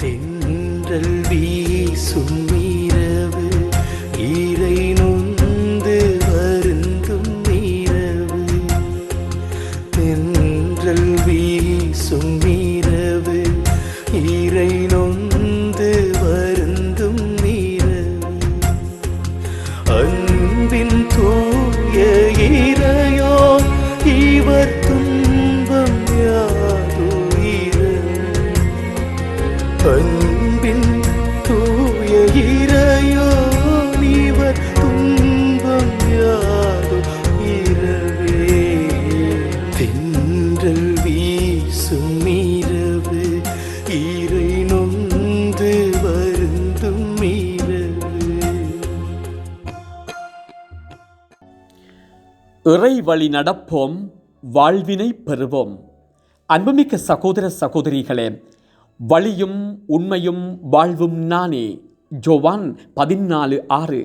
தென்றல் வீசும் இரவு ஈரை அன்பின் தூய இறையோ இவர் துன்பம் யாது இரவே தென்றல் வீசும் இரவு ஈரை நொந்து வருந்தும் இரவு. இறை வழி நடப்போம் வாழ்வினை பெறுவோம். அன்புமிக்க சகோதர சகோதரிகளே வழியும் உண்மையும் வாழ்வும் நானே. ஜோவான் பதினாலு ஆறு.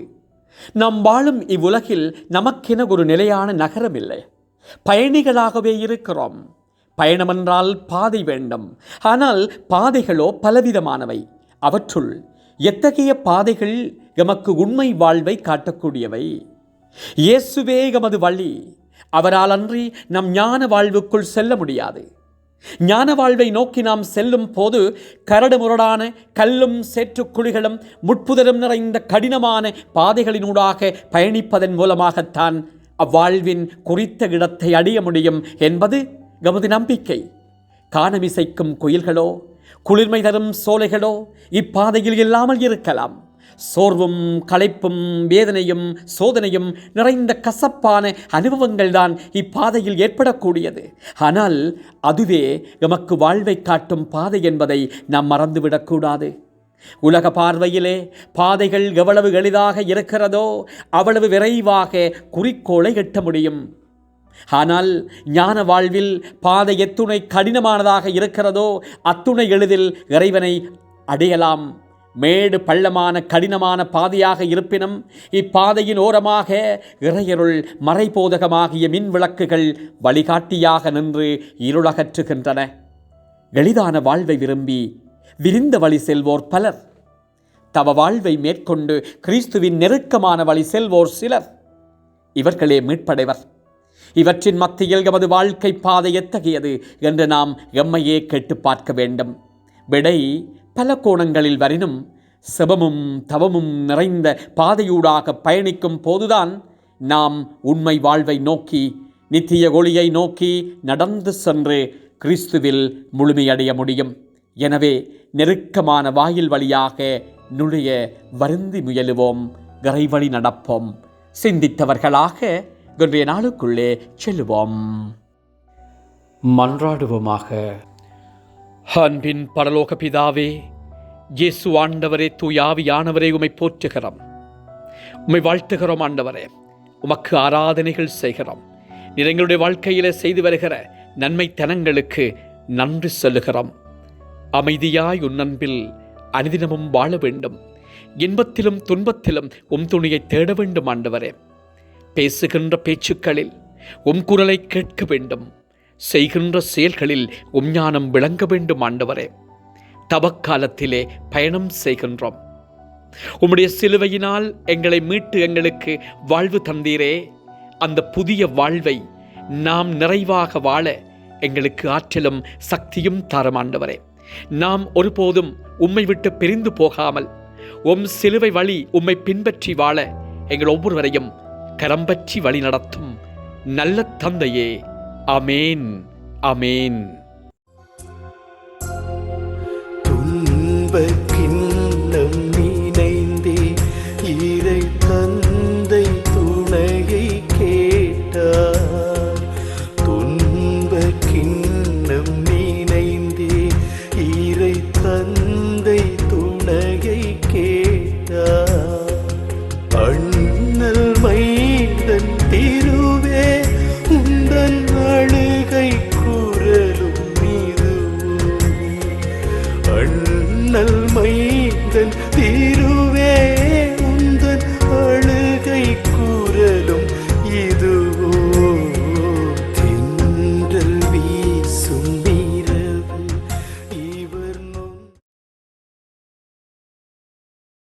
நாம் வாழும் இவ்வுலகில் நமக்கென ஒரு நிலையான நகரம் இல்லை பயணிகளாகவே இருக்கிறோம். பயணமென்றால் பாதை வேண்டும். ஆனால் பாதைகளோ பலவிதமானவை. அவற்றுள் எத்தகைய பாதைகள் எமக்கு உண்மை வாழ்வை காட்டக்கூடியவை? இயேசுவே எமது வழி. அவரால் அன்றி நம் ஞான வாழ்வுக்குள் செல்ல முடியாது. ஞான வாழ்வை நோக்கி நாம் செல்லும் போது கரடு முரடான கல்லும் சேற்றுக்குழிகளும் முட்புதரும் நிறைந்த கடினமான பாதைகளினூடாக பயணிப்பதன் மூலமாகத்தான் அவ்வாழ்வின் குறித்த இடத்தை அடைய முடியும் என்பது எமது நம்பிக்கை. காணமிசைக்கும் குயில்களோ குளிர்மை தரும் சோலைகளோ இப்பாதையில் இல்லாமல் இருக்கலாம். சோர்வும் களைப்பும் வேதனையும் சோதனையும் நிறைந்த கசப்பான அனுபவங்கள்தான் இப்பாதையில் ஏற்படக்கூடியது. ஆனால் அதுவே எமக்கு வாழ்வை காட்டும் பாதை என்பதை நாம் மறந்துவிடக்கூடாது உலக பார்வையிலே பாதைகள் எவ்வளவு எளிதாக இருக்கிறதோ அவ்வளவு விரைவாக குறிக்கோளை எட்ட முடியும். ஆனால் ஞான வாழ்வில் பாதை எத்துணை கடினமானதாக இருக்கிறதோ அத்துணை எளிதில் இறைவனை அடையலாம். மேடு பள்ளமான கடினமான பாதையாக இருப்பினும் இப்பாதையின் ஓரமாக இறையருள் மறைபோதகமாகிய மின் விளக்குகள் வழிகாட்டியாக நின்று இருளகற்றுகின்றன. எளிதான வாழ்வை விரும்பி விரிந்த வழி செல்வோர் பலர். தவ வாழ்வை மேற்கொண்டு கிறிஸ்துவின் நெருக்கமான வழி செல்வோர் சிலர். இவர்களே மீட்படைவர். இவற்றின் மத்தியில் எமது வாழ்க்கை பாதை எத்தகையது என்று நாம் எம்மையே கேட்டு பார்க்க வேண்டும். விடை பல கோணங்களில் வரினும் செபமும் தவமும் நிறைந்த பாதையூடாக பயணிக்கும் போதுதான் நாம் உண்மை வாழ்வை நோக்கி நித்திய ஒளியை நோக்கி நடந்து சென்று கிறிஸ்துவில் முழுமையடைய முடியும். எனவே நெருக்கமான வாயில் வழியாக நுழைய வருந்தி முயலுவோம் விரைவழி நடப்போம். சிந்தித்தவர்களாக இன்றைய நாளுக்குள்ளே செல்லுவோம். மன்றாடுவோமாக. அன்பின் பரலோக பிதாவே இயேசு ஆண்டவரே தூயாவியானவரே உமை போற்றுகிறோம். உம்மை வாழ்த்துகிறோம் ஆண்டவரே. உமக்கு ஆராதனைகள் செய்கிறோம். நீர் எங்களுடைய வாழ்க்கையிலே செய்து வருகிற நன்மை தனங்களுக்கு நன்றி சொல்லுகிறோம். அமைதியாய் உன் அன்பில் அனுதினமும் வாழ வேண்டும். இன்பத்திலும் துன்பத்திலும் உம் துணியை தேட வேண்டும் ஆண்டவரே. பேசுகின்ற பேச்சுக்களில் உம் குரலை கேட்க வேண்டும். செய்கின்ற செயல்களில் உஞ்ஞானம் விளங்க வேண்டும் ஆண்டவரே. தவக்காலத்திலே பயணம் செய்கின்றோம். உம்முடைய சிலுவையினால் எங்களை மீட்டு எங்களுக்கு வாழ்வு தந்தீரே. அந்த புதிய வாழ்வை நாம் நிறைவாக வாழ எங்களுக்கு ஆற்றலும் சக்தியும் தரமாண்டவரே நாம் ஒருபோதும் உம்மை விட்டு பிரிந்து போகாமல் உம் சிலுவை வழி உம்மை பின்பற்றி வாழ எங்கள் ஒவ்வொருவரையும் கரம்பற்றி வழி நடத்தும் நல்ல தந்தையே அமேன் அமேன். துன்பக் இதுவும் அண்ணல் மைந்தன்